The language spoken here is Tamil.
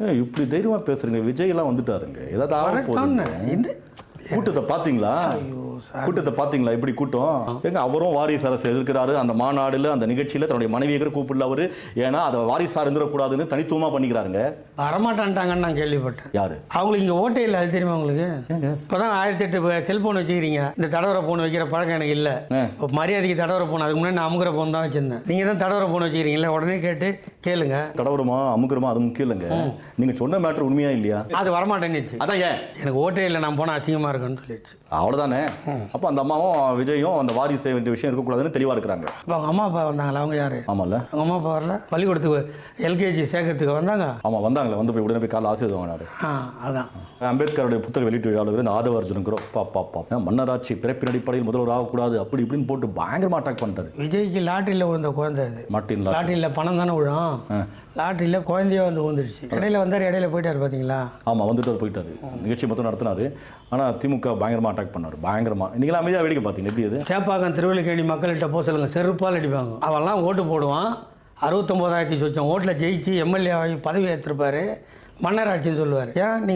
இப்படி தைரியமா பேசுறீங்க. விஜய் எல்லாம் வந்துட்டாருங்க. ஏதாவது. இந்த கூட்டத்தை பாத்தீங்களா? கூட்டத்தை பாத்தீங்களா எப்படி கூட்டம்? எங்க அவரும் வாரிசு அரசு எதிர்க்கிறாரு. அந்த மாநாடுல அந்த நிகழ்ச்சியில தன்னுடைய மனைவியை கூப்பிடல அவரு. ஏன்னா அதை வாரிசா இருந்துடக்கூடாதுன்னு தனித்துவமா பண்ணிக்கிறாருங்க. வரமாட்டான்ட்டாங்கன்னு நான் கேள்விப்பட்டேன். யாரு? அவங்களுக்கு இங்கே ஓட்டே இல்லை அது தெரியுமா உங்களுக்கு? ஏங்க? இப்போ தான் ஆயிரத்தி எட்டு செல்ஃபோன் வச்சுக்கிறீங்க. இந்த தடவர ஃபோன் வைக்கிற பழக்கம் எனக்கு இல்லை. மரியாதைக்கு தடவர ஃபோன் அதுக்கு முன்னாடி நான் அமுகிற ஃபோன் தான் வச்சிருந்தேன். நீங்கள் தான் தடவர ஃபோன் வச்சுக்கிறீங்களா உடனே கேட்டு கேளுங்க. தடவுறமா அமுக்குறமா அது முக்கியம் இல்லைங்க. நீங்க சொன்ன மேட்ரு உண்மையா இல்லையா? அது வரமாட்டேன்னுச்சு. அதான் ஏன்? எனக்கு ஓட்டே இல்லை நான் போனால் அசிங்கமாக இருக்குன்னு சொல்லிடுச்சு. அவ்வளவுதானே? அப்போ அந்த அம்மாவும் விஜயும் அந்த வாரிசு செய்ய வேண்டிய விஷயம் இருக்கக்கூடாதுன்னு தெளிவா இருக்கிறாங்க. இப்போ அவங்க அம்மா அப்பா வந்தாங்களா? அவங்க யார்? ஆமால அவங்க அம்மா அப்பா வரல? பள்ளிக்கூடத்துக்கு எல்கேஜி சேர்க்கறதுக்கு வந்தாங்க? ஆமா வந்தாங்களே. வந்து போய் உடனே போய் காலைல ஆசீர்வாதம் வாங்கினாரு. அதான். அம்பேத்கருடைய புத்தக வெளியீட்டு விழாவில் இந்த ஆதவர்ஜனுங்கிறோம். பாப்பா பாப்பா மன்னராட்சி பிறப்பின் அடிப்படையில் முதல்வர் ஆகக்கூடாது அப்படி இப்படின்னு போட்டு பயங்கரமா அட்டாக் பண்ணிட்டாரு. விஜய்க்கு லாட்டரியில் விழுந்த குழந்தை அது. மாட்டின்ல லாட்டரியில் பணம் தானே விழும். லாட்டரியில் குழந்தையே வந்து விழுந்துருச்சு. இடையில வந்தார் இடையில போயிட்டார் பார்த்தீங்களா ஆமா வந்துட்டு போயிட்டாரு. நிகழ்ச்சி மொத்தம் நடத்தினாரு. ஆனா திமுக பயங்கரமா அட்டாக் பண்ணாரு. பயங்கரமா நீங்களா அமைதியாக வேடிக்கை பார்த்தீங்க எப்படி அது? சேப்பாக்கம் திருவள்ளிக்கேணி மக்கள்கிட்ட போக சொல்லுங்கள் செருப்பால் அடிப்பாங்க. அவெல்லாம் ஓட்டு போடுவான். அறுபத்தொம்போதாயிரத்தி சொச்சம் ஓட்டில் ஜெயிச்சு எம்எல்ஏ ஆகி பதவி ஏற்றிருப்பார் மன்னர் ஆட்சின்னு சொல்லுவார். ஏன் நீ